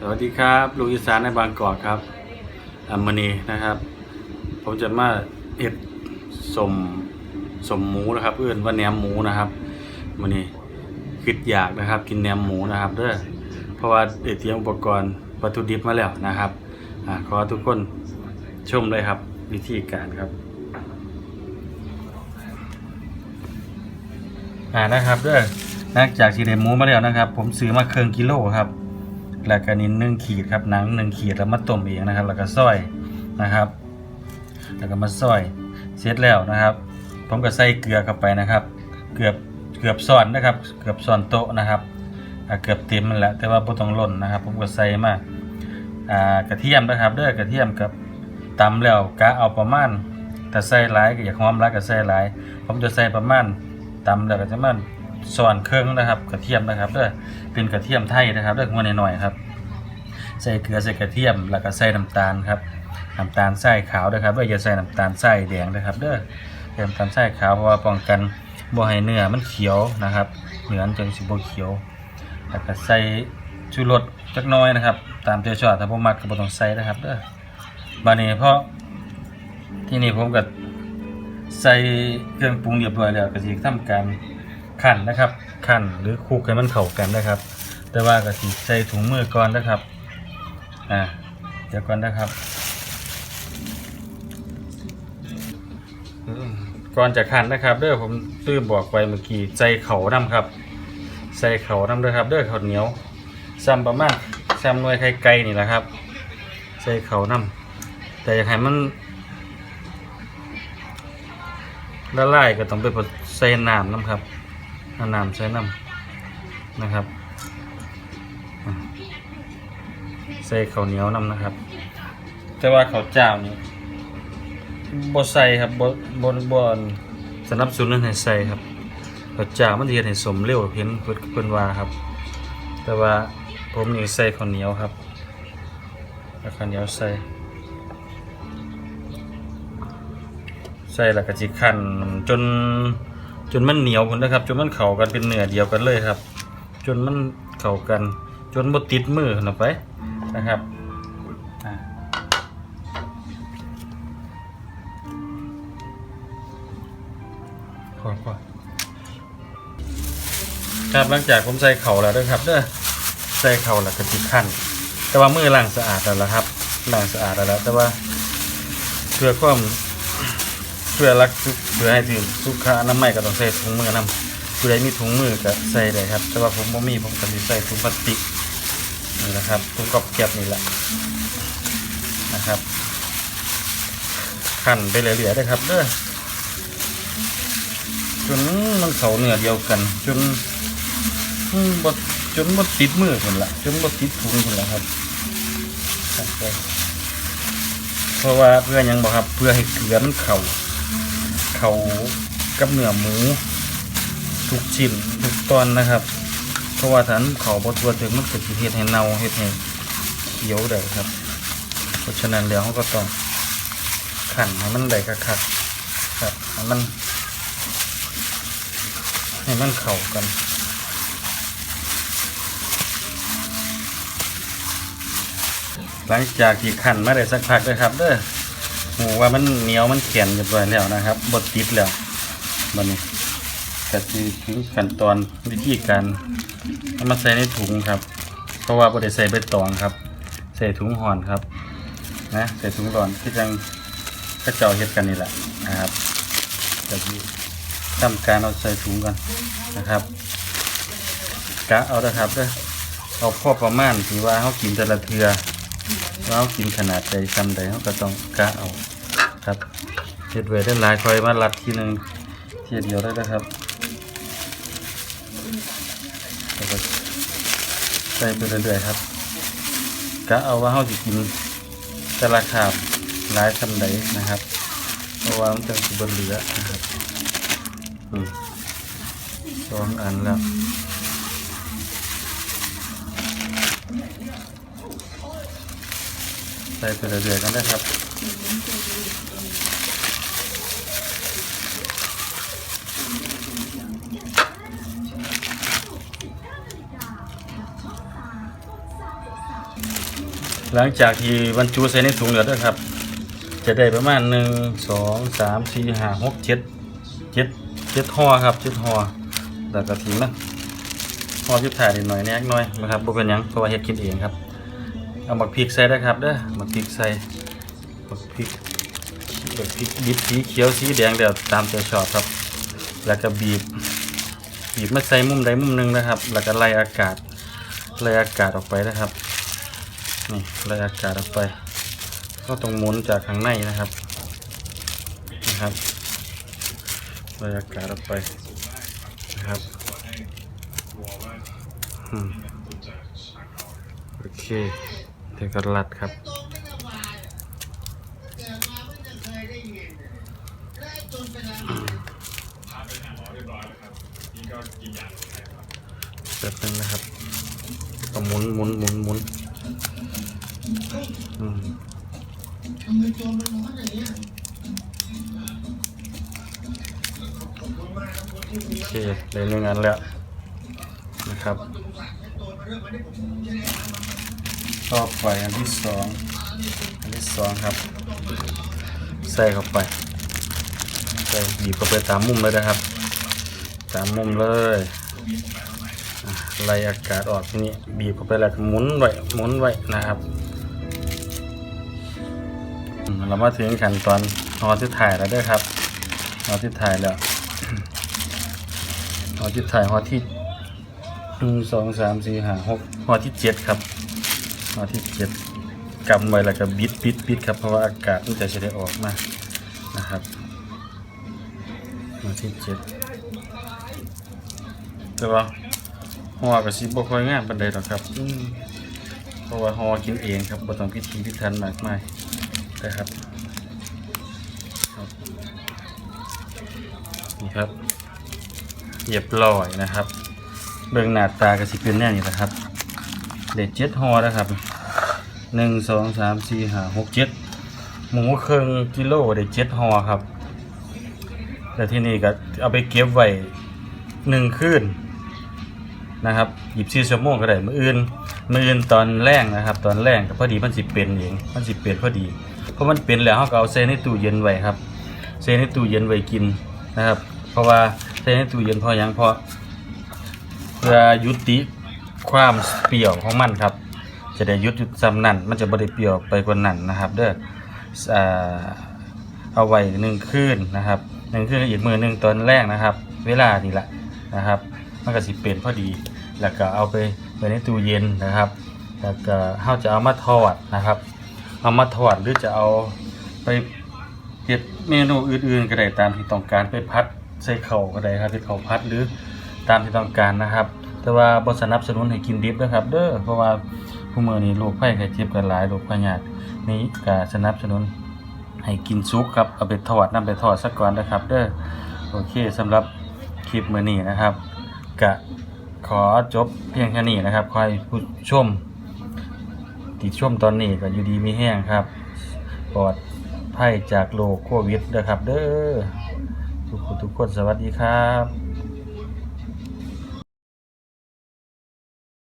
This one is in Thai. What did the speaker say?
สวัสดีครับลูกอีสานในบางกอกครับอัมมณีนะครับ ผมจะมาเอ็ดสมสมหมูนะครับเอื้อนว่าแหนมหมูนะครับมันนี้คิดอยากนะครับ กินแหนมหมูนะครับเด้อเพราะว่าเตรียมอุปกรณ์วัตถุดิบมาแล้วนะครับอขอทุกคนชมเลยครับ วิธีการครับอ่านะครับเด้อหลังจากที่ได้หมูมาแล้วนะครับ ผมซื้อมาเครื่องกิโลครับ แล้วก็นี่หนึ่งขีดครับหนังหนึ่งขีดแล้วมาต้มเองนะครับ แล้วก็ซอยนะครับ แล้วก็มาซอยเสร็จแล้วนะครับ ผมก็ใส่เกลือเข้าไปนะครับ เกือบเกือบซ้อนนะครับ เกือบซ้อนโต๊ะนะครับเกือบเต็มมันแหละแต่ว่าบ่ต้องล่นนะครับ ผมก็ใส่มากระเทียมนะครับเด้อกระเทียมกับตำแล้วกะเอาประมาณถ้าใส่หลายก็อยากหอมหลายก็ใส่หลาย ผมจะใส่ประมาณตำแล้วก็จะมา ส่วนเครื่องนะครับ กระเทียมนะครับเด้อเป็นกระเทียมไทยนะครับเด้อหัวหน่อยๆครับ ใส่เกลือใส่กระเทียมแล้วก็ใส่น้ำตาลครับน้ำตาลทรายขาวนะครับเด้ออย่าใส่น้ำตาลทรายแดงนะครับเด้อน้ำตาลทรายขาวเพราะว่าป้องกันบ่ให้เนื้อมันเขียวนะครับเนื้อมันจังสิบ่เขียวแล้วก็ใส่ชูรสจักน้อยนะครับ ตามใจชอบถ้าบ่มักก็บ่ต้องใส่นะครับเด้อบัดนี้เพราะที่นี่ผมก็ใส่เครื่องปรุงเรียบร้อยแล้วก็สิทำการ คั่นนะครับคั่นหรือคลุกให้มันเข้ากันนะครับ แต่ว่าก็สิใส่ถุงมือก่อนนะครับอ่าเดี๋ยวก่อนนะครับก่อนจะขันนะครับเด้อผมตื้มบอกไปเมื่อกี้ใส่เขาน้ำครับ ใส่เขาน้ำเด้อครับเด้อข้าวเหนียวซ้ำประมาณซ้ำหน่วยไข่ไก่นี่แหละครับ ใส่เขาน้ำแต่อยากให้มันละลายก็ต้องไปใส่น้ำน้ำครับ อาน้ำใส่น้ำนะครับใส่ข้าวเหนียวน้ำนะครับ แต่ว่าข้าวเจ้านี่บ่ใส่ครับบ่บ่บ่สนับสนุนให้ใส่ครับข้าวเจ้ามันสิเฮ็ดให้สมเร็วเห็นเพิ่นเพิ่นว่าครับ แต่ว่าผมนี่ใส่ข้าวเหนียวครับข้าวเหนียวใส่ใส่แล้วก็สิคั่นจน จนมันเหนียวพุ่นนะครับ จนมันเข้ากันเป็นเนื้อเดียวกันเลยครับ จนมันเข้ากัน จนบ่ติดมือนะไปนะครับอ่อพอครับหลังจากผมใส่เข่าแล้วด้วยครับเด้อใส่เข่าแล้วก็ติดขั้นแต่ว่ามือล้างสะอาดแล้วละครับล้างสะอาดแล้วแต่ว่าเพื่อความ เพื่อรักสุขเพื่อให้ถึงสุขอนามัยก็ต้องใส่ถุงมือนำผู้ใดมีถุงมือก็ใส่ได้ครับ แต่ว่าผมบ่มีผมก็สิใส่ถุงพลาสติกนี่นะครับตุ้งกอบเก็บนี่แหละนะครับขั้นไปเรื่อยๆได้ครับเด้อจนมันเขาเนื้อเดียวกัน จนบดจนบดติดมือคนละจนบดติดถุงคนละครับเพราะว่าเพื่อหยังบอกครับ เพื่อให้เกลือมันเข่า เขากับเนื้อหมูทุกชิ้นทุกตอนนะครับ เพราะว่าฐานเขาบทัวถึงมันเกิดเหตุให้เน่าเหตุให้เขียวได้ครับ เพราะฉะนั้นแล้วเขาก็ต้องขันให้มันได้กระคักครับให้มัน ให้มันเข้ากันหลังจากที่ขันมาได้สักพักเลยครับเด้อ หูว่ามันเหนียวมันแข็งเรียบร้อยแล้วนะครับบดติดแล้วบันนี้ก็คือถึงขั้นตอนวิธีการเอามาใส่ในถุงครับ เพราะว่าบดใส่ใบตองครับ ใส่ถุงห่อนครับนะใส่ถุงร้อนที่จังกระเจ้าเฮ็ดกันนี่แหละนะครับเดี๋ยวที่ทำการเอาใส่ถุงกันนะครับกะเอาเด้อครับเด้อเอาพอประมาณที่ว่าเขากินแต่ละเทือ เขากินขนาดใดซ้ำใดเขาก็ต้องกะเอาครับเฮ็ดไว้ได้หลายคอยมารัดทีหนึ่งทีเดียวได้นะครับแล้วก็ใส่ไปเรื่อยๆครับกะเอาว่าเขาจะกินแต่ละขาบหลายคำใดนะครับเพราะว่ามันจะสิบเหลือนะครับอืมสองอันแล้ว ใส่ไปเรื่อยๆกันได้ครับหลังจากที่บรรจุใส่ในถุงแล้วนะครับ จะได้ประมาณหนึ่งสองสามสี่ห้าหกเจ็ดเจ็ดเจ็ดห่อครับเจ็ดห่อแล้วก็ทิ้งนะห่อที่ถ่ายนิดหน่อยแนกหน่อยนะครับบ่เป็นยังเพราะว่าเฮ็ดกินเองครับ เอาหมักพริกใส่ได้ครับเด้อหมักพริกใส่หมักพริกหมักพริกดิบสีเขียวสีแดงเดี๋ยวตามใจชอบครับ แล้วก็บีบบีบมาใส่มุมใดมุมหนึ่งนะครับ แล้วก็ไล่อากาศไล่อากาศออกไปนะครับนี่ไล่อากาศออกไป ก็ต้องหมุนจากข้างในนะครับนะครับไล่อากาศออกไปนะครับอืมโอเค เดี๋ยวก็รัดครับแป๊บนึงนะครับก็หมุนหมุนหมุนหมุนอืมโอเคได้หนึ่งอันแล้วนะครับ ต่อไปอันที่สองอันที่สองครับ ใส่เข้าไปใส่บีบเข้าไปตามมุมเลยนะครับ ตามมุมเลยไล่อากาศออกทีนี้บีบเข้าไปแล้วหมุนไว้หมุนไว้นะครับเรามาถึงขั้นตอนหอที่ถ่ายแล้วด้วยครับหอที่ถ่ายแล้วหอที่ถ่ายหอที่หนึ่งสองสามสี่ห้าหกหอที่เจ็ดครับ หอที่เจ็ดกำไว้แล้วก็บิดบิดบิดครับเพราะว่าอากาศมันจะจะได้ออกมานะครับหอที่เจ็ดแต่ว่าหอกับสิบ่ค่อยงามปานใดหรอกครับอืเพราะว่าหอกินเองครับบ่ต้องพิธีพิธันมากมายนะครับนี่ครับเรียบร้อยนะครับ เบิ่งหน้าตาก็สิเป็นแน่นี่แหละครับ เด็ดเจ็ดหอนะครับหนึ่งสองสามสี่ห้าหกเจ็ดหมูเครึ่งกิโลเด็ดเจ็ดหอครับแล้วที่นี่ก็เอาไปเก็บไว้หนึ่งคืนนะครับหยิบซีชั่วโมงก็ได้มืออื่นมืออื่นตอนแรกนะครับ ตอนแรกก็พอดีมันสิเป็นเองมันสิเป็นพอดี เพราะมันเป็นแล้วเขาก็เอาใส่ในตู้เย็นไว้ครับใส่ในตู้เย็นไว้กินนะครับ เพราะว่าใส่ในตู้เย็นพราะหยังพราะเพื่อยุติ ความเปรี้ยวของมันครับ จะได้ยุดยุดซ้ำนั่นมันจะบ่ได้เปรี้ยวไปกว่านั้นนะครับ เด้อเอาไว้หนึ่งคืนนะครับหนึ่งคืนอีกมือหนึ่งตอนแรกนะครับ เวลานี่แหละนะครับมันก็สิเป็นพอดี แล้วก็เอาไปไว้ในตู้เย็นนะครับ แล้วก็เราจะเอามาทอดนะครับ เอามาทอดหรือจะเอาไปเก็บเมนูอื่นๆก็ได้ตามที่ต้องการไปพัดใส่เข่าก็ได้ครับที่เข่าพัดหรือตามที่ต้องการนะครับ แต่ว่าบสนับสนุนให้กินดิบนะครับ เด้อเพราะว่าผู้มือนี้โรคไข้ไข้เจ็บกันหลายโรคพยาธินี้ก็สนับสนุนให้กินซุปครับเอาไปทอดนำไปทอดสักก่อนนะครับ เด้อโอเคสำหรับคลิปมื้อนี้นะครับกะขอจบเพียงแค่นี้นะครับขอให้ผู้ชม ติดชมตอนนี้ก็อยู่ดีมีแห้งครับปลอดภัยจากโรคโควิดนะครับ เด้อทุกคนทุกคนสวัสดีครับ